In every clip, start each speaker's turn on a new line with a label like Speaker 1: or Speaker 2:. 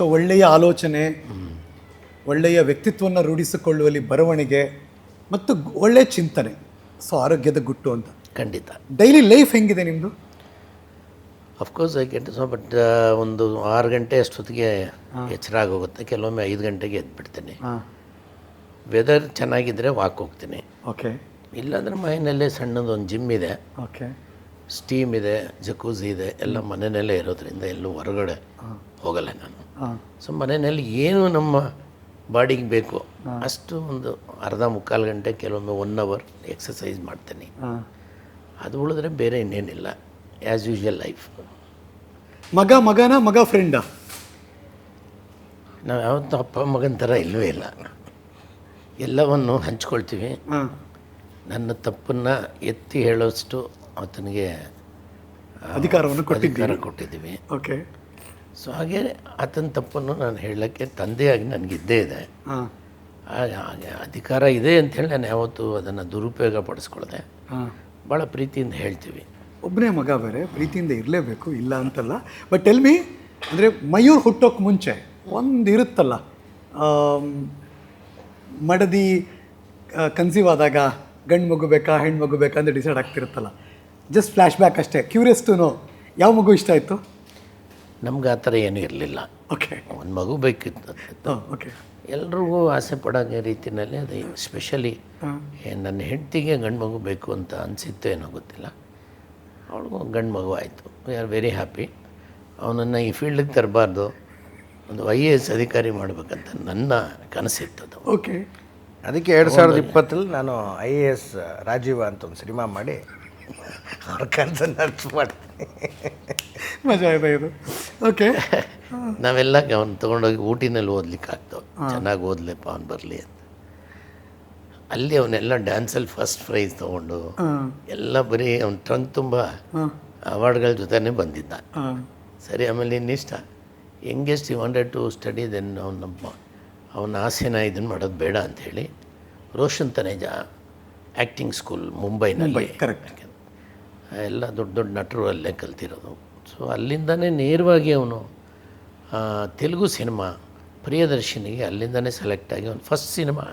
Speaker 1: So ಒಳ್ಳೆಯ ಆಲೋಚನೆ ಒಳ್ಳೆಯ ವ್ಯಕ್ತಿತ್ವವನ್ನು ರೂಢಿಸಿಕೊಳ್ಳುವಲ್ಲಿ ಬರವಣಿಗೆ ಮತ್ತು ಒಳ್ಳೆಯ ಚಿಂತನೆ. ಸೊ ಆರೋಗ್ಯದ ಗುಟ್ಟು ಅಂತ.
Speaker 2: ಖಂಡಿತ.
Speaker 1: ಡೈಲಿ ಲೈಫ್ ಹೆಂಗಿದೆ ನಿಮ್ಮದು
Speaker 2: ಅಫ್ಕೋರ್ಸ್ ಐ ಗಂಟೆ ಸೊ ಬಟ್ ಒಂದು ಆರು ಗಂಟೆ ಅಷ್ಟೊತ್ತಿಗೆ ಎಚ್ಚರ ಆಗೋಗುತ್ತೆ. ಕೆಲವೊಮ್ಮೆ ಐದು ಗಂಟೆಗೆ ಎದ್ಬಿಡ್ತೀನಿ. ವೆದರ್ ಚೆನ್ನಾಗಿದ್ದರೆ ವಾಕ್ ಹೋಗ್ತೀನಿ.
Speaker 1: ಓಕೆ
Speaker 2: ಇಲ್ಲಾಂದರೆ ಮನೆಯಲ್ಲೇ ಸಣ್ಣದೊಂದು ಜಿಮ್ ಇದೆ.
Speaker 1: ಓಕೆ
Speaker 2: ಸ್ಟೀಮ್ ಇದೆ ಜಕೂಸಿ ಇದೆ ಎಲ್ಲ ಮನೆಯಲ್ಲೇ ಇರೋದ್ರಿಂದ ಎಲ್ಲೂ ಹೊರಗಡೆ ಹೋಗಲ್ಲ ನಾನು. ಸೊ ಮನೆಯಲ್ಲಿ ಏನು ನಮ್ಮ ಬಾಡಿಗೆ ಬೇಕು ಅಷ್ಟು ಒಂದು ಅರ್ಧ ಮುಕ್ಕಾಲು ಗಂಟೆ ಕೆಲವೊಮ್ಮೆ ಒನ್ ಅವರ್ ಎಕ್ಸಸೈಸ್ ಮಾಡ್ತೀನಿ. ಅದು ಉಳಿದ್ರೆ ಬೇರೆ ಇನ್ನೇನಿಲ್ಲ ಆ್ಯಸ್ ಯೂಶ್ವಲ್ ಲೈಫ್
Speaker 1: ಮಗ ಮಗನ ಮಗ ಫ್ರೆಂಡ
Speaker 2: ನಾವು ಯಾವತ್ತೂ ಅಪ್ಪ ಮಗನ ಥರ ಇಲ್ಲವೇ ಇಲ್ಲ. ಎಲ್ಲವನ್ನು ಹಂಚ್ಕೊಳ್ತೀವಿ. ನನ್ನ ತಪ್ಪನ್ನು ಎತ್ತಿ ಹೇಳೋಷ್ಟು ಆತನಿಗೆ
Speaker 1: ಅಧಿಕಾರವನ್ನು
Speaker 2: ಅಧಿಕಾರ ಕೊಟ್ಟಿದ್ದೀವಿ.
Speaker 1: ಓಕೆ.
Speaker 2: ಸೊ ಹಾಗೆ ಆತನ ತಪ್ಪನ್ನು ನಾನು ಹೇಳೋಕ್ಕೆ ತಂದೆಯಾಗಿ ನನಗಿದ್ದೇ ಇದೆ. ಹಾಗೆ ಅಧಿಕಾರ ಇದೆ ಅಂಥೇಳಿ ನಾನು ಯಾವತ್ತೂ ಅದನ್ನು ದುರುಪಯೋಗ ಪಡಿಸ್ಕೊಳ್ದೆ.
Speaker 1: ಹಾಂ.
Speaker 2: ಭಾಳ ಪ್ರೀತಿಯಿಂದ ಹೇಳ್ತೀವಿ.
Speaker 1: ಒಬ್ಬನೇ ಮಗ ಬೇರೆ ಪ್ರೀತಿಯಿಂದ ಇರಲೇಬೇಕು ಇಲ್ಲ ಅಂತಲ್ಲ. ಬಟ್ ಟೆಲ್ ಮಿ ಅಂದರೆ ಮಯೂರ್ ಹುಟ್ಟೋಕ್ಕೆ ಮುಂಚೆ ಒಂದು ಇರುತ್ತಲ್ಲ ಮಡದಿ ಕನ್ಸೀವ್ ಆದಾಗ ಗಂಡು ಮಗು ಬೇಕಾ ಹೆಣ್ಣು ಮಗು ಬೇಕಾ ಅಂತ ಡಿಸೈಡ್ ಆಗ್ತಿರುತ್ತಲ್ಲ. ಜಸ್ಟ್ ಫ್ಲ್ಯಾಶ್ ಬ್ಯಾಕ್ ಅಷ್ಟೇ. ಕ್ಯೂರಿಯಸ್ ಟು ನೋ ಯಾವ ಮಗು ಇಷ್ಟ ಆಯಿತು?
Speaker 2: ನಮ್ಗೆ ಆ ಥರ ಏನೂ ಇರಲಿಲ್ಲ.
Speaker 1: ಓಕೆ
Speaker 2: ಒಂದು ಮಗು ಬೇಕಿತ್ತು
Speaker 1: ಓಕೆ
Speaker 2: ಎಲ್ರಿಗೂ ಆಸೆ ಪಡೋ ರೀತಿಯಲ್ಲಿ ಅದು ಸ್ಪೆಷಲಿ ನನ್ನ ಹೆಂಡತಿಗೆ ಗಂಡು ಮಗು ಬೇಕು ಅಂತ ಅನಿಸಿತ್ತು ಏನೋ ಗೊತ್ತಿಲ್ಲ. ಅವಳಿಗೂ ಗಂಡು ಮಗು ಆಯಿತು. ವಿ ಆರ್ ವೆರಿ ಹ್ಯಾಪಿ ಅವನನ್ನು ಈ ಫೀಲ್ಡಿಗೆ ತರಬಾರ್ದು. ಒಂದು ಐ ಎ ಎಸ್ ಅಧಿಕಾರಿ ಮಾಡಬೇಕಂತ ನನ್ನ ಕನಸಿತ್ತು ಅದು.
Speaker 1: ಓಕೆ
Speaker 3: ಅದಕ್ಕೆ ಎರಡು ಸಾವಿರದ ಇಪ್ಪತ್ತರಲ್ಲಿ ನಾನು ಐ ಎ ಎಸ್ ರಾಜೀವ ಅಂತ ಒಂದು ಸಿನಿಮಾ ಮಾಡಿ ಅವ್ರ ಕನಸನ್ನು ಅರ್ಥ
Speaker 1: ಮಜಾ ಇದೆ ಇದು. ಓಕೆ
Speaker 2: ನಾವೆಲ್ಲ ಅವ್ನು ತೊಗೊಂಡೋಗಿ ಊಟಿನಲ್ಲಿ ಓದ್ಲಿಕ್ಕೆ ಆಗ್ತವೆ. ಚೆನ್ನಾಗಿ ಓದ್ಲಿಪ್ಪ ಅವ್ನು ಬರಲಿ ಅಂತ. ಅಲ್ಲಿ ಅವನ್ನೆಲ್ಲ ಡ್ಯಾನ್ಸಲ್ಲಿ ಫಸ್ಟ್ ಪ್ರೈಸ್ ತೊಗೊಂಡು ಎಲ್ಲ ಬರೀ ಅವ್ನ ಟ್ರಂಕ್ ತುಂಬ ಅವಾರ್ಡ್ಗಳ ಜೊತೆನೇ ಬಂದಿದ್ದ. ಸರಿ ಆಮೇಲೆ ಇನ್ನಿಷ್ಟ. Youngest you wanted to study then ಅವ್ನ ನಮ್ಮ ಅವನ ಆಸೆನ ಇದನ್ನು ಮಾಡೋದು ಬೇಡ ಅಂಥೇಳಿ ರೋಷನ್ ತನೇಜ ಆ್ಯಕ್ಟಿಂಗ್ ಸ್ಕೂಲ್ ಮುಂಬೈನಲ್ಲಿ
Speaker 1: correct.
Speaker 2: ಎಲ್ಲ ದೊಡ್ಡ ದೊಡ್ಡ ನಟರು ಅಲ್ಲೇ ಕಲ್ತಿರೋದು. ಸೊ ಅಲ್ಲಿಂದನೇ ನೇರವಾಗಿ ಅವನು ತೆಲುಗು ಸಿನಿಮಾ ಪ್ರಿಯದರ್ಶಿನಿಗೆ ಅಲ್ಲಿಂದನೇ ಸೆಲೆಕ್ಟ್ ಆಗಿ ಅವ್ನು ಫಸ್ಟ್ ಸಿನಿಮಾ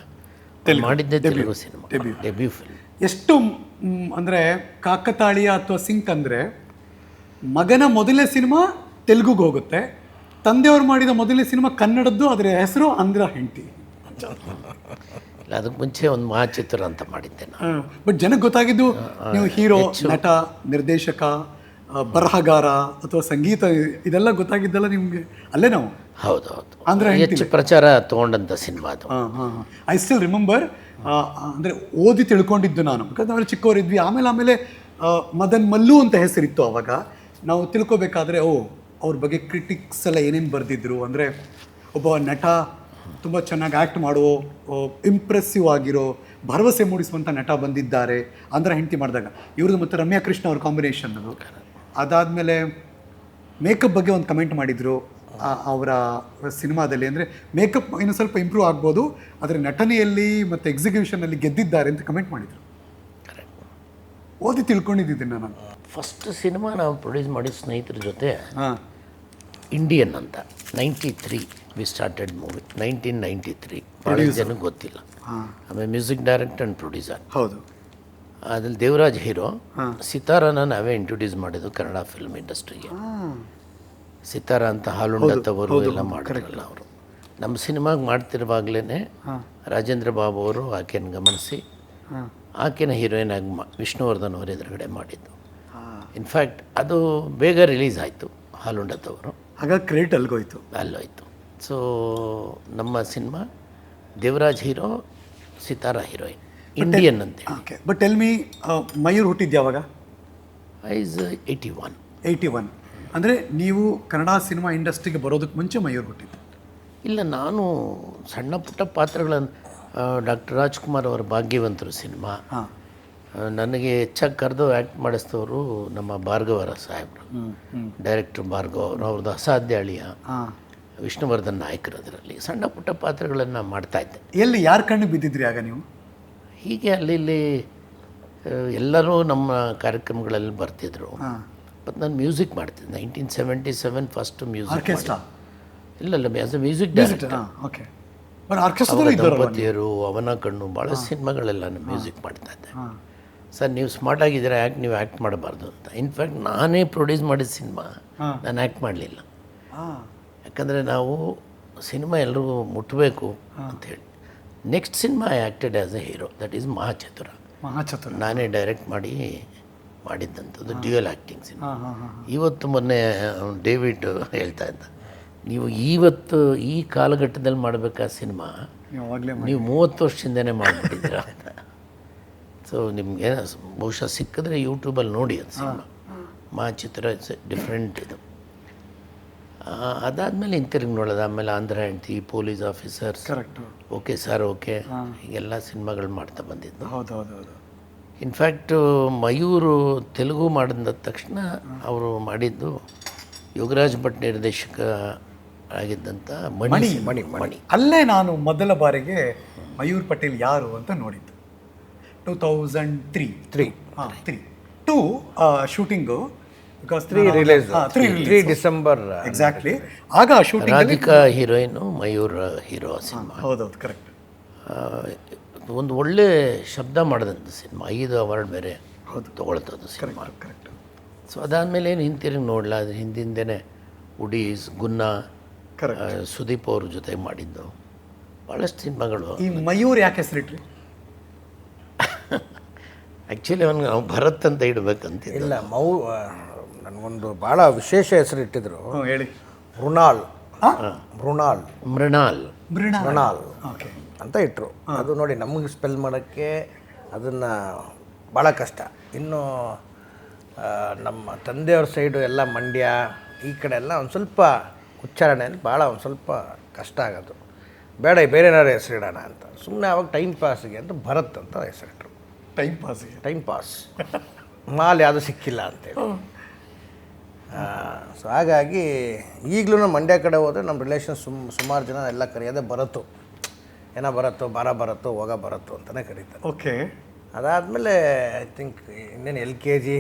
Speaker 2: ಮಾಡಿದ್ದೆ ತೆಲುಗು ಸಿನಿಮಾ ಡೆಬ್ಯೂ ಫಿಲ್ಮ್
Speaker 1: ಎಷ್ಟು ಅಂದರೆ ಕಾಕತಾಳೀಯ ಅಥವಾ ಸಿಂಕ್ ಅಂದರೆ ಮಗನ ಮೊದಲನೇ ಸಿನಿಮಾ ತೆಲುಗುಗೆ ಹೋಗುತ್ತೆ. ತಂದೆಯವರು ಮಾಡಿದ ಮೊದಲನೇ ಸಿನಿಮಾ ಕನ್ನಡದ್ದು ಅದರ ಹೆಸರು ಅಂದ್ರ ಹೆಂಡತಿ.
Speaker 2: ಇಲ್ಲ ಅದಕ್ಕೆ ಮುಂಚೆ ಒಂದು ಮಹಾಚಿತ್ರ ಅಂತ ಮಾಡಿದ್ದೆ ನಾನು.
Speaker 1: ಬಟ್ ಜನಕ್ಕೆ ಗೊತ್ತಾಗಿದ್ದು ನೀವು ಹೀರೋ ನಟ ನಿರ್ದೇಶಕ ಬರಹಗಾರ ಅಥವಾ ಸಂಗೀತ ಇದೆಲ್ಲ ಗೊತ್ತಾಗಿದ್ದಲ್ಲ ನಿಮಗೆ ಅಲ್ಲೇ ನಾವು?
Speaker 2: ಹೌದು ಹೌದು.
Speaker 1: ಅಂದರೆ
Speaker 2: ಹೆಚ್ಚು ಪ್ರಚಾರ ತೊಗೊಂಡಂಥ ಸಿನಿಮಾ ಅದು.
Speaker 1: ಹಾಂ ಹಾಂ ಐ ಸ್ಟಿಲ್ ರಿಮೆಂಬರ್ ಅಂದರೆ ಓದಿ ತಿಳ್ಕೊಂಡಿದ್ದು ನಾನು. ಯಾಕಂದ್ರೆ ನಾವೆಲ್ಲ ಚಿಕ್ಕವರಿದ್ವಿ. ಆಮೇಲೆ ಆಮೇಲೆ ಮದನ್ ಮಲ್ಲು ಅಂತ ಹೆಸರಿತ್ತು ಅವಾಗ. ನಾವು ತಿಳ್ಕೊಬೇಕಾದ್ರೆ ಓ ಅವ್ರ ಬಗ್ಗೆ ಕ್ರಿಟಿಕ್ಸ್ ಎಲ್ಲ ಏನೇನು ಬರೆದಿದ್ರು? ಅಂದರೆ ಒಬ್ಬ ನಟ ತುಂಬ ಚೆನ್ನಾಗಿ ಆ್ಯಕ್ಟ್ ಮಾಡೋ ಇಂಪ್ರೆಸ್ಸಿವ್ ಆಗಿರೋ ಭರವಸೆ ಮೂಡಿಸುವಂಥ ನಟ ಬಂದಿದ್ದಾರೆ ಅಂದ್ರೆ ಹೆಂಡತಿ ಮಾಡಿದಾಗ. ಇವ್ರದ್ದು ಮತ್ತು ರಮ್ಯಾ ಕೃಷ್ಣ ಅವ್ರ ಕಾಂಬಿನೇಷನ್ ಅದು. ಅದಾದಮೇಲೆ ಮೇಕಪ್ ಬಗ್ಗೆ ಒಂದು ಕಮೆಂಟ್ ಮಾಡಿದರು ಅವರ ಸಿನಿಮಾದಲ್ಲಿ. ಅಂದರೆ ಮೇಕಪ್ ಇನ್ನೂ ಸ್ವಲ್ಪ ಇಂಪ್ರೂವ್ ಆಗ್ಬೋದು ಆದರೆ ನಟನೆಯಲ್ಲಿ ಮತ್ತು ಎಕ್ಸಿಕ್ಯೂಷನಲ್ಲಿ ಗೆದ್ದಿದ್ದಾರೆ ಅಂತ ಕಮೆಂಟ್ ಮಾಡಿದರು. ಓದಿ ತಿಳ್ಕೊಂಡಿದ್ದೀನಿ ನಾನು.
Speaker 2: ಫಸ್ಟ್ ಸಿನಿಮಾ ನಾವು ಪ್ರೊಡ್ಯೂಸ್ ಮಾಡಿದ ಸ್ನೇಹಿತರ ಜೊತೆ
Speaker 1: ಹಾಂ.
Speaker 2: ಇಂಡಿಯನ್ ಅಂತ. Ninety three we started movie nineteen ninety three ಭಾಳ ಜನಕ್ಕೆ ಗೊತ್ತಿಲ್ಲ ಆಮೇಲೆ ಮ್ಯೂಸಿಕ್ ಡೈರೆಕ್ಟರ್ ಆ್ಯಂಡ್ ಪ್ರೊಡ್ಯೂಸರ್
Speaker 1: ಹೌದು.
Speaker 2: ಅದ್ರಲ್ಲಿ ದೇವರಾಜ್ ಹೀರೋ ಸಿತಾರನ ನಾವೇ ಇಂಟ್ರೊಡ್ಯೂಸ್ ಮಾಡಿದ್ದು ಕನ್ನಡ ಫಿಲ್ಮ್ ಇಂಡಸ್ಟ್ರಿಗೆ ಸಿತಾರ ಅಂತ ಹಾಲುಂಡತ್ತವರು ಎಲ್ಲ ಮಾಡಿರಲ್ಲ ಅವರು. ನಮ್ಮ ಸಿನಿಮಾಗೆ ಮಾಡ್ತಿರುವಾಗಲೇ ರಾಜೇಂದ್ರ ಬಾಬು ಅವರು ಆಕೆಯನ್ನು ಗಮನಿಸಿ ಆಕೆನ ಹೀರೋಯಿನ್ ಆಗಿ ಮಾ ವಿಷ್ಣುವರ್ಧನ್ ಅವರು ಎದುರುಗಡೆ ಮಾಡಿದ್ದು. ಇನ್ಫ್ಯಾಕ್ಟ್ ಅದು ಬೇಗ ರಿಲೀಸ್ ಆಯಿತು ಹಾಲುಂಡತ್ತವರು
Speaker 1: ಹಾಗಾಗಿ ಕ್ರೆಡಿಟ್ ಅಲ್ಗೋಯ್ತು
Speaker 2: ಅಲ್ಲೋಯ್ತು. ಸೊ ನಮ್ಮ cinema Devaraj hero Sitara heroine Indian ಅಂತೆ
Speaker 1: okay but tell me Mayur ಹುಟ್ಟಿದ್ದು ಯಾವಾಗ
Speaker 2: is eighty one
Speaker 1: eighty one ಅಂದರೆ ನೀವು ಕನ್ನಡ ಸಿನಿಮಾ ಇಂಡಸ್ಟ್ರಿಗೆ ಬರೋದಕ್ಕೆ ಮುಂಚೆ ಮಯೂರ್ ಹುಟ್ಟಿದ್ದು.
Speaker 2: ಇಲ್ಲ ನಾನು ಸಣ್ಣ ಪುಟ್ಟ ಪಾತ್ರಗಳನ್ನು ಡಾಕ್ಟರ್ ರಾಜ್ಕುಮಾರ್ ಅವರ ಭಾಗ್ಯವಂತರು ಸಿನಿಮಾ. ನನಗೆ ಹೆಚ್ಚಾಗಿ ಕರೆದು ಆ್ಯಕ್ಟ್ ಮಾಡಿಸ್ತವರು ನಮ್ಮ ಭಾರ್ಗವರ ಸಾಹೇಬರು. ಡೈರೆಕ್ಟರ್ ಭಾರ್ಗವ ಅವರು ಅವ್ರದ್ದು ಅಸಾಧ್ಯ ಅಳಿಯ ವಿಷ್ಣುವರ್ಧನ್ ನಾಯಕರು ಅದರಲ್ಲಿ. ಸಣ್ಣ ಪುಟ್ಟ ಪಾತ್ರಗಳನ್ನು ಮಾಡ್ತಾಯಿದ್ದೆ
Speaker 1: ಎಲ್ಲಿ ಯಾರ ಕಣ್ಣು ಬಿದ್ದಿದ್ರಿ ಆಗ ನೀವು?
Speaker 2: ಹೀಗೆ ಅಲ್ಲಿ ಇಲ್ಲಿ ಎಲ್ಲರೂ ನಮ್ಮ ಕಾರ್ಯಕ್ರಮಗಳಲ್ಲಿ ಬರ್ತಿದ್ರು. ಮತ್ತು ನಾನು ಮ್ಯೂಸಿಕ್ ಮಾಡ್ತಿದ್ದೆ. Nineteen seventy seven first music
Speaker 1: orchestra
Speaker 2: ಇಲ್ಲ ಇಲ್ಲ as a music
Speaker 1: director okay
Speaker 2: ದಂಪತಿಯರು ಅವನ ಕಣ್ಣು ಭಾಳ ಸಿನಿಮಾಗಳೆಲ್ಲ ನಾನು ಮ್ಯೂಸಿಕ್ ಮಾಡ್ತಾ ಇದ್ದೆ. ಸರ್ ನೀವು ಸ್ಮಾರ್ಟ್ ಆಗಿದ್ದೀರಾ ಯಾಕೆ ನೀವು ಆ್ಯಕ್ಟ್ ಮಾಡಬಾರ್ದು ಅಂತ. ಇನ್ಫ್ಯಾಕ್ಟ್ ನಾನೇ ಪ್ರೊಡ್ಯೂಸ್ ಮಾಡಿದ ಸಿನಿಮಾ ನಾನು ಆ್ಯಕ್ಟ್ ಮಾಡಲಿಲ್ಲ.
Speaker 1: ಹಾಂ.
Speaker 2: ಯಾಕಂದರೆ ನಾವು ಸಿನಿಮಾ ಎಲ್ರಿಗೂ ಮುಟ್ಟಬೇಕು ಅಂಥೇಳಿ next cinema I acted as a hero that is Mahachatura.
Speaker 1: Mahachatura.
Speaker 2: ನಾನೇ ಡೈರೆಕ್ಟ್ ಮಾಡಿ ಮಾಡಿದ್ದಂಥದ್ದು ಡ್ಯೂಯಲ್ ಆ್ಯಕ್ಟಿಂಗ್ ಸಿನಿಮಾ. ಇವತ್ತು ಮೊನ್ನೆ ಡೇವಿಡ್ ಹೇಳ್ತಾ ಇದ್ದ ನೀವು ಇವತ್ತು ಈ ಕಾಲಘಟ್ಟದಲ್ಲಿ ಮಾಡಬೇಕಾದ ಸಿನಿಮಾ
Speaker 1: ನೀವು
Speaker 2: ಮೂವತ್ತು ವರ್ಷದಿಂದನೇ ಮಾಡಿಬಿಟ್ಟಿದ್ದೀರಾ ಅಂತ. ಸೊ ನಿಮಗೆ ಬಹುಶಃ ಸಿಕ್ಕಿದ್ರೆ ಯೂಟ್ಯೂಬಲ್ಲಿ ನೋಡಿ ಅದು ಸಿನಿಮಾ. ಮಾ ಚಿತ್ರ ಇಟ್ಸ್ ಡಿಫ್ರೆಂಟ್ ಇದು. ಅದಾದಮೇಲೆ ಹಿಂತಿರುಗಿ ನೋಡೋದು. ಆಮೇಲೆ ಆಂಧ್ರ ಹೆಂಡತಿ police officers
Speaker 1: correct
Speaker 2: okay sir okay ಹೀಗೆಲ್ಲ ಸಿನಿಮಾಗಳು ಮಾಡ್ತಾ ಬಂದಿದ್ದು.
Speaker 1: ಹೌದು ಹೌದು ಹೌದು.
Speaker 2: ಇನ್ಫ್ಯಾಕ್ಟು ಮಯೂರು ತೆಲುಗು ಮಾಡಿದ ತಕ್ಷಣ ಅವರು ಮಾಡಿದ್ದು ಯೋಗರಾಜ್ ಭಟ್ ನಿರ್ದೇಶಕ ಆಗಿದ್ದಂಥ ಮಣಿ ಮಣಿ. ಮಣಿ.
Speaker 1: ಅಲ್ಲೇ ನಾನು ಮೊದಲ ಬಾರಿಗೆ ಮಯೂರ್ ಪಟೇಲ್ ಯಾರು ಅಂತ ನೋಡಿದ್ದು. ಟೂ ತೌಸಂಡ್ ತ್ರೀ
Speaker 3: ತ್ರೀ
Speaker 1: ಹಾಂ three two shooting because
Speaker 3: three release
Speaker 1: three
Speaker 3: three December
Speaker 1: exactly ಆಗ shooting
Speaker 2: Radhika heroine Mayur hero cinema.
Speaker 1: ಹೌದೌದು ಕರೆಕ್ಟ್
Speaker 2: ಒಂದು ಒಳ್ಳೆ ಶಬ್ದ ಮಾಡಿದಂಥ ಸಿನಿಮಾ. ಐದು ಅವಾರ್ಡ್ ಬೇರೆ
Speaker 1: ಹೌದು.
Speaker 2: ತೊಗೊಳ್ತದ್ದು ಸಿನಿಮಾ.
Speaker 1: ಕರೆಕ್ಟ್
Speaker 2: ಸೊ ಅದಾದಮೇಲೆ ಏನು ಹಿಂತಿರುಗಿ ನೋಡಲ? ಅದು ಹಿಂದಿಂದೇ ಉಡೀಸ್ ಗುನ್ನಾ ಸುದೀಪ್ ಅವ್ರ ಜೊತೆ ಮಾಡಿದ್ದು. ಭಾಳಷ್ಟು ಸಿನಿಮಾಗಳು.
Speaker 1: ಈ ಮಯೂರ್ ಯಾಕೆ ಹೆಸರಿಟ್ರಿ?
Speaker 2: ಆ್ಯಕ್ಚುಲಿ ಅವನಿಗೆ ನಾವು ಭರತ್ ಅಂತ ಇಡಬೇಕಂತ
Speaker 3: ಇಲ್ಲ ಮೌ ನನಗೊಂದು ಭಾಳ ವಿಶೇಷ ಹೆಸರು ಇಟ್ಟಿದ್ರು
Speaker 1: ಹೇಳಿ.
Speaker 3: ಮೃಣಾಲ್. ಮೃಣಾಲ್.
Speaker 2: ಮೃಣಾಲ್.
Speaker 3: ಮೃಣಾಲ್.
Speaker 1: ಓಕೆ.
Speaker 3: ಅಂತ ಇಟ್ಟರು ಅದು ನೋಡಿ ನಮಗೆ ಸ್ಪೆಲ್ ಮಾಡೋಕ್ಕೆ ಅದನ್ನು ಭಾಳ ಕಷ್ಟ. ಇನ್ನು ನಮ್ಮ ತಂದೆಯವ್ರ ಸೈಡು ಎಲ್ಲ ಮಂಡ್ಯ ಈ ಕಡೆ ಎಲ್ಲ ಒಂದು ಸ್ವಲ್ಪ ಉಚ್ಚಾರಣೆಯಲ್ಲಿ ಭಾಳ ಒಂದು ಸ್ವಲ್ಪ ಕಷ್ಟ ಆಗೋದು. ಬೇಡ ಬೇರೆ ಏನಾದ್ರು ಹೆಸರಿಡೋಣ ಅಂತ. ಸುಮ್ಮನೆ ಅವಾಗ ಟೈಮ್ ಪಾಸಿಗೆ ಅಂತ ಭರತ್ ಅಂತ ಹೆಸರಿಟ್ರು.
Speaker 1: ಟೈಮ್ ಪಾಸ್
Speaker 3: ಟೈಮ್ ಪಾಸ್ ಮಾಲ್ ಯಾವುದು ಸಿಕ್ಕಿಲ್ಲ ಅಂತೇಳಿ. ಸೊ ಹಾಗಾಗಿ ಈಗಲೂ ಮಂಡ್ಯ ಕಡೆ ಹೋದರೆ ನಮ್ಮ ರಿಲೇಷನ್ ಸುಮ್ ಸುಮಾರು ಜನ ಎಲ್ಲ ಕರೆಯೋದೇ ಬರತ್ತು. ಏನೋ ಬರತ್ತೋ ಬಾರ ಬರತ್ತೋ ಹೋಗ ಬರತ್ತೋ ಅಂತಲೇ ಕರೀತಾರೆ.
Speaker 1: ಓಕೆ
Speaker 3: ಅದಾದಮೇಲೆ ಐ ಥಿಂಕ್ ಇನ್ನೇನು ಎಲ್ ಕೆ ಜಿ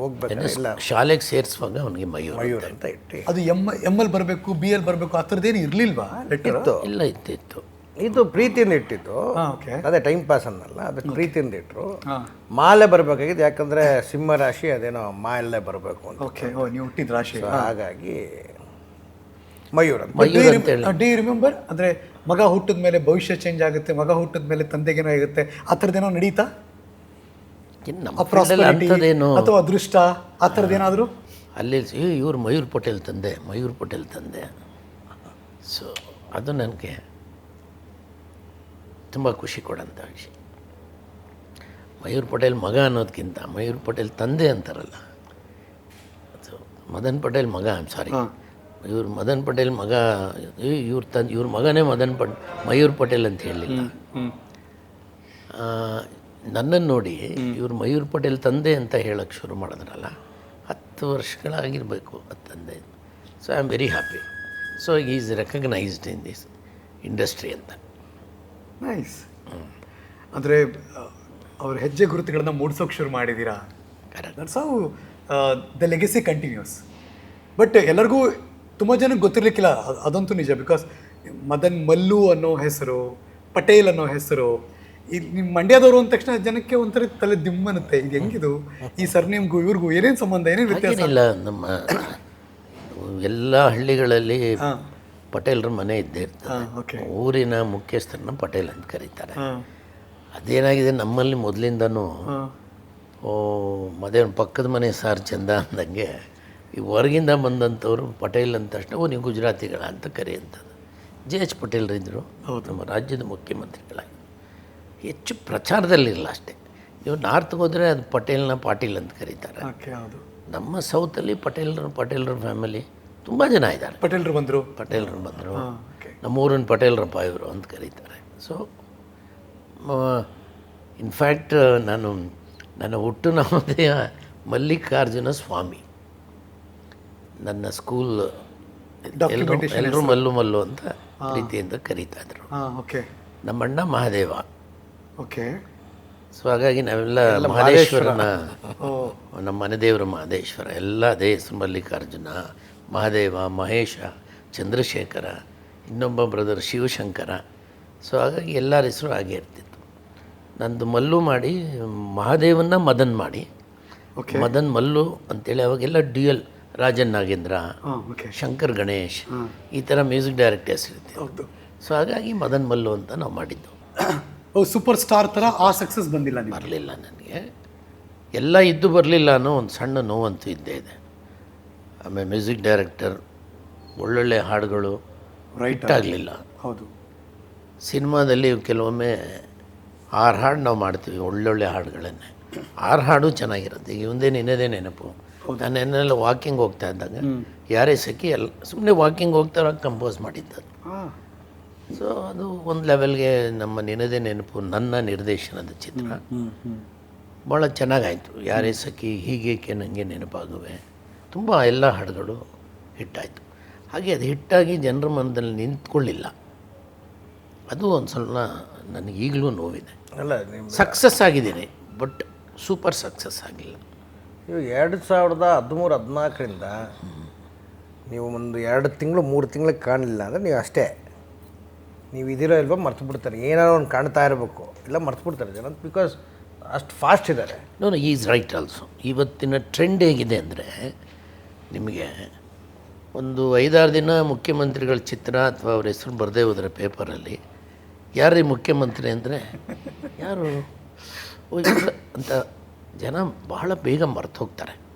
Speaker 3: ಹೋಗ್ಬೇಕಿಲ್ಲ ಇಲ್ಲ
Speaker 2: ಶಾಲೆಗೆ ಸೇರಿಸುವಾಗ ಅವನಿಗೆ ಮಯೂರ್
Speaker 3: ಮಯೂರ್ ಅಂತ ಇಟ್ಟು
Speaker 1: ಅದು ಎಂ ಎಂ ಎಲ್ ಬರಬೇಕು ಬಿ ಎಲ್ ಬರಬೇಕು ಆ ಥರದ್ದೇನು ಇರಲಿಲ್ವಾ
Speaker 3: ಇತ್ತು.
Speaker 2: ಇಲ್ಲ ಇತ್ತಿತ್ತು
Speaker 3: ಇದು ಪ್ರೀತಿಯಿಂದ ಇಟ್ಟಿದ್ದು.
Speaker 1: ಓಕೆ
Speaker 3: ಅದೇ ಟೈಮ್ ಪಾಸ್ ಅನ್ನಲ್ಲ ಅದಕ್ಕೆ ಪ್ರೀತಿಯಿಂದ ಇಟ್ಟರು
Speaker 1: ಹಾಂ.
Speaker 3: ಮಾಲೆ ಬರಬೇಕಾಗಿದ್ದು ಯಾಕಂದರೆ ಸಿಂಹ ರಾಶಿ ಅದೇನೋ ಮಾಲೆ ಬರಬೇಕು ಅಂತ.
Speaker 1: ಓಕೆ ಓ ನೀವು ಹುಟ್ಟಿದ ರಾಶಿ.
Speaker 3: ಹಾಗಾಗಿ ಮಯೂರ
Speaker 1: ಡಿ ರಿಮೆಂಬರ್ ಅಂದರೆ ಮಗ ಹುಟ್ಟಿದ ಮೇಲೆ ಭವಿಷ್ಯ ಚೇಂಜ್ ಆಗುತ್ತೆ ಮಗ ಹುಟ್ಟಿದ ಮೇಲೆ ತಂದೆಗೇನೋ ಆಗುತ್ತೆ. ಆ ಥರದ್ದೇನೋ ನಡೀತಾ? ಅಥವಾ ಅದೃಷ್ಟ ಆ ಥರದ್ದೇನಾದರೂ
Speaker 2: ಅಲ್ಲಿ ಇವ್ರು ಮಯೂರ್ ಪಟೇಲ್ ತಂದೆ ಮಯೂರ್ ಪಟೇಲ್ ತಂದೆ. ಸೊ ಅದು ನನಗೆ ತುಂಬ ಖುಷಿ ಕೊಡೋಂಥ ವಿಷಯ ಮಯೂರ್ ಪಟೇಲ್ ಮಗ ಅನ್ನೋದಕ್ಕಿಂತ ಮಯೂರ್ ಪಟೇಲ್ ತಂದೆ ಅಂತಾರಲ್ಲ. ಅದು ಮದನ್ ಪಟೇಲ್ ಮಗ ಸಾರಿ ಇವ್ರು ಮದನ್ ಪಟೇಲ್ ಮಗ ಇವ್ರ ತಂದೆ ಇವ್ರ ಮಗನೇ ಮದನ್ ಪಟ್ ಮಯೂರ್ ಪಟೇಲ್ ಅಂತ ಹೇಳಿಲ್ಲ ನನ್ನನ್ನು ನೋಡಿ ಇವ್ರು ಮಯೂರ್ ಪಟೇಲ್ ತಂದೆ ಅಂತ ಹೇಳಕ್ಕೆ ಶುರು ಮಾಡಿದ್ರಲ್ಲ ಹತ್ತು ವರ್ಷಗಳಾಗಿರಬೇಕು ಅದು ತಂದೆ. So I am very happy so is recognised in this industry ಅಂತ.
Speaker 1: ನೈಸ್ ಅಂದರೆ ಅವ್ರ ಹೆಜ್ಜೆ ಗುರುತುಗಳನ್ನ ಮೂಡ್ಸೋಕೆ ಶುರು ಮಾಡಿದ್ದೀರಾ that's how the legacy continues but ಎಲ್ಲರಿಗೂ ತುಂಬ ಜನಕ್ಕೆ ಗೊತ್ತಿರಲಿಕ್ಕಿಲ್ಲ ಅದಂತೂ ನಿಜ. ಬಿಕಾಸ್ ಮದನ್ ಮಲ್ಲು ಅನ್ನೋ ಹೆಸರು ಪಟೇಲ್ ಅನ್ನೋ ಹೆಸರು ಈ ನಿಮ್ಮ ಮಂಡ್ಯದವರು ಅಂದ ತಕ್ಷಣ ಜನಕ್ಕೆ ಒಂಥರ ತಲೆ ದಿಮ್ಮನ್ನುತ್ತೆ ಇದು ಹೆಂಗಿದು? ಈ ಸರ್ನೇಮ್ಗೂ ಇವ್ರಿಗೂ ಏನೇನು ಸಂಬಂಧ ಏನೇನು ವ್ಯತ್ಯಾಸ?
Speaker 2: ಇಲ್ಲ ನಮ್ಮ ಎಲ್ಲ ಹಳ್ಳಿಗಳಲ್ಲಿ
Speaker 1: ಹಾಂ.
Speaker 2: ಪಟೇಲ್ರ ಮನೆ ಇದ್ದೇ ಇರ್ತದೆ. ಊರಿನ ಮುಖ್ಯಸ್ಥರನ್ನ ಪಟೇಲ್ ಅಂತ ಕರೀತಾರೆ. ಅದೇನಾಗಿದೆ ನಮ್ಮಲ್ಲಿ ಮೊದಲಿಂದನೂ
Speaker 1: ಹಾಂ.
Speaker 2: ಓ ಮದೇ ಪಕ್ಕದ ಮನೆ ಸಾರ್ ಚಂದ ಅಂದಂಗೆ ಈ ಹೊರಗಿಂದ ಬಂದಂಥವ್ರು ಪಟೇಲ್ ಅಂದ ತಕ್ಷಣ ಓ ನೀವು ಗುಜರಾತಿಗಳ ಅಂತ ಕರೆಯುವಂಥದ್ದು. ಜೆ ಎಚ್ ಪಟೇಲ್ರಿದ್ದರು ನಮ್ಮ ರಾಜ್ಯದ ಮುಖ್ಯಮಂತ್ರಿಗಳಾಗಿ. ಹೆಚ್ಚು ಪ್ರಚಾರದಲ್ಲಿರಲ್ಲ ಅಷ್ಟೇ. ನೀವು ನಾರ್ತ್ ಹೋದರೆ ಅದು ಪಟೇಲ್ನ ಪಾಟೀಲ್ ಅಂತ ಕರೀತಾರೆ. ನಮ್ಮ ಸೌತಲ್ಲಿ ಪಟೇಲ್ರ ಪಟೇಲ್ರ ಫ್ಯಾಮಿಲಿ ತುಂಬ ಜನ ಇದ್ದಾರೆ.
Speaker 1: ಪಟೇಲ್ರು ಬಂದರು?
Speaker 2: ಪಟೇಲ್ರು ಬಂದರು. ನಮ್ಮೂರಿನ ಪಟೇಲ್ರಪ್ಪ ಇವರು ಅಂತ ಕರೀತಾರೆ. ಸೊ ಇನ್ಫ್ಯಾಕ್ಟ್ ನಾನು ನನ್ನ ಹುಟ್ಟು ನವೋದಯ ಮಲ್ಲಿಕಾರ್ಜುನ ಸ್ವಾಮಿ. ನನ್ನ ಸ್ಕೂಲ್ ಎಲ್ಲರೂ ಎಲ್ಲರೂ ಮಲ್ಲು ಮಲ್ಲು ಅಂತ ರೀತಿಯಿಂದ ಕರೀತಾ ಇದ್ರು. ನಮ್ಮಣ್ಣ ಮಹಾದೇವ.
Speaker 1: ಓಕೆ
Speaker 2: ಸೊ ಹಾಗಾಗಿ ನಾವೆಲ್ಲ ಮಹದೇಶ್ವರನ ನಮ್ಮ ಮನೆ ದೇವರು ಮಹದೇಶ್ವರ. ಎಲ್ಲ ಅದೇ ಹೆಸರು ಮಲ್ಲಿಕಾರ್ಜುನ. ಮಹಾದೇವ ಮಹೇಶ ಚಂದ್ರಶೇಖರ ಇನ್ನೊಬ್ಬ ಬ್ರದರ್ ಶಿವಶಂಕರ. ಸೊ ಹಾಗಾಗಿ ಎಲ್ಲರ ಹೆಸರು ಹಾಗೆ ಇರ್ತಿತ್ತು. ನಂದು ಮಲ್ಲು ಮಾಡಿ ಮಹಾದೇವನ್ನ ಮದನ್ ಮಾಡಿ. ಮದನ್ ಮಲ್ಲು ಅಂತೇಳಿ ಅವಾಗೆಲ್ಲ ಡ್ಯುಯಲ್ ರಾಜನ್ ನಾಗೇಂದ್ರ ಶಂಕರ್ ಗಣೇಶ್ ಈ ಥರ ಮ್ಯೂಸಿಕ್ ಡೈರೆಕ್ಟರ್ಸ್ ಇರುತ್ತೆ
Speaker 1: ಹೌದು.
Speaker 2: ಸೊ ಹಾಗಾಗಿ ಮದನ್ ಮಲ್ಲು ಅಂತ ನಾವು ಮಾಡಿದ್ದು.
Speaker 1: ಸೂಪರ್ ಸ್ಟಾರ್ ಥರ ಆ ಸಕ್ಸಸ್ ಬಂದಿಲ್ಲ
Speaker 2: ಬರಲಿಲ್ಲ ನನಗೆ. ಎಲ್ಲ ಇದ್ದು ಬರಲಿಲ್ಲ ಅನ್ನೋ ಒಂದು ಸಣ್ಣ ನೋವಂತೂ ಇದ್ದೇ ಇದೆ. ಆಮೇಲೆ ಮ್ಯೂಸಿಕ್ ಡೈರೆಕ್ಟರ್ ಒಳ್ಳೊಳ್ಳೆ ಹಾಡುಗಳು
Speaker 1: ರೈಟ್
Speaker 2: ಆಗಲಿಲ್ಲ
Speaker 1: ಹೌದು.
Speaker 2: ಸಿನಿಮಾದಲ್ಲಿ ಕೆಲವೊಮ್ಮೆ ಆರು ಹಾಡು ನಾವು ಮಾಡ್ತೀವಿ ಒಳ್ಳೊಳ್ಳೆ ಹಾಡುಗಳನ್ನೇ. ಆರು ಹಾಡು ಚೆನ್ನಾಗಿರುತ್ತೆ. ಈಗ ಒಂದೇ ನಿನ್ನದೇ ನೆನಪು. ನಾನೆಲ್ಲ ವಾಕಿಂಗ್ ಹೋಗ್ತಾ ಇದ್ದಾಗ ಯಾರೇ ಸಖಿ ಎಲ್ಲ ಸುಮ್ಮನೆ ವಾಕಿಂಗ್ ಹೋಗ್ತಾ ಕಂಪೋಸ್
Speaker 1: ಮಾಡಿದ್ದರು
Speaker 2: ಸೊ ಅದು ಒಂದು ಲೆವೆಲ್ಗೆ ನಮ್ಮ ನಿನ್ನದೇ ನೆನಪು ನನ್ನ ನಿರ್ದೇಶನದ ಚಿತ್ರ. ಭಾಳ ಚೆನ್ನಾಗಾಯಿತು. ಯಾರೇ ಸಖಿ ಹೀಗೇಕೆ ನನಗೆ ನೆನಪಾಗುವೆ. ತುಂಬ ಎಲ್ಲ ಹಾಡುಗಳು ಹಿಟ್ಟಾಯಿತು. ಹಾಗೆ ಅದು ಹಿಟ್ಟಾಗಿ ಜನರ ಮನದಲ್ಲಿ ನಿಂತ್ಕೊಳ್ಳಿಲ್ಲ. ಅದು ಒಂದು ಸ್ವಲ್ಪ ನನಗೆ ಈಗಲೂ ನೋವಿದೆ.
Speaker 3: ಅಲ್ಲ ನಿಮ್ಮ
Speaker 2: ಸಕ್ಸಸ್ ಆಗಿದ್ದೀನಿ ಬಟ್ ಸೂಪರ್ ಸಕ್ಸಸ್ ಆಗಿಲ್ಲ.
Speaker 3: ನೀವು ಎರಡು ಸಾವಿರದ ಹದಿಮೂರು ಹದಿನಾಲ್ಕರಿಂದ ನೀವು ಒಂದು ಎರಡು ತಿಂಗಳು ಮೂರು ತಿಂಗಳಿಗೆ ಕಾಣಲಿಲ್ಲ ಅಂದರೆ ನೀವು ಅಷ್ಟೇ. ನೀವು ಇದಿರೋ ಇಲ್ವೋ ಮರ್ತು ಬಿಡ್ತಾರೆ. ಏನಾದ್ರು ಒಂದು ಕಾಣ್ತಾ ಇರಬೇಕು. ಇಲ್ಲ ಮರ್ತು ಬಿಡ್ತಾರೆ ಜನ. ಬಿಕಾಸ್ ಅಷ್ಟು ಫಾಸ್ಟ್ ಇದ್ದಾರೆ.
Speaker 2: ನೋ ಈಸ್ ರೈಟ್ ಆಲ್ಸೋ ಇವತ್ತಿನ ಟ್ರೆಂಡ್ ಹೇಗಿದೆ ಅಂದರೆ ನಿಮಗೆ ಒಂದು ಐದಾರು ದಿನ ಮುಖ್ಯಮಂತ್ರಿಗಳ ಚಿತ್ರ ಅಥವಾ ಅವ್ರ ಹೆಸರು ಬರದೇ ಹೋದರೆ ಪೇಪರಲ್ಲಿ. ಯಾರೀ ಮುಖ್ಯಮಂತ್ರಿ ಅಂದರೆ? ಯಾರು? ಅಂತ ಜನ ಬಹಳ ಬೇಗ ಮರ್ತು ಹೋಗ್ತಾರೆ.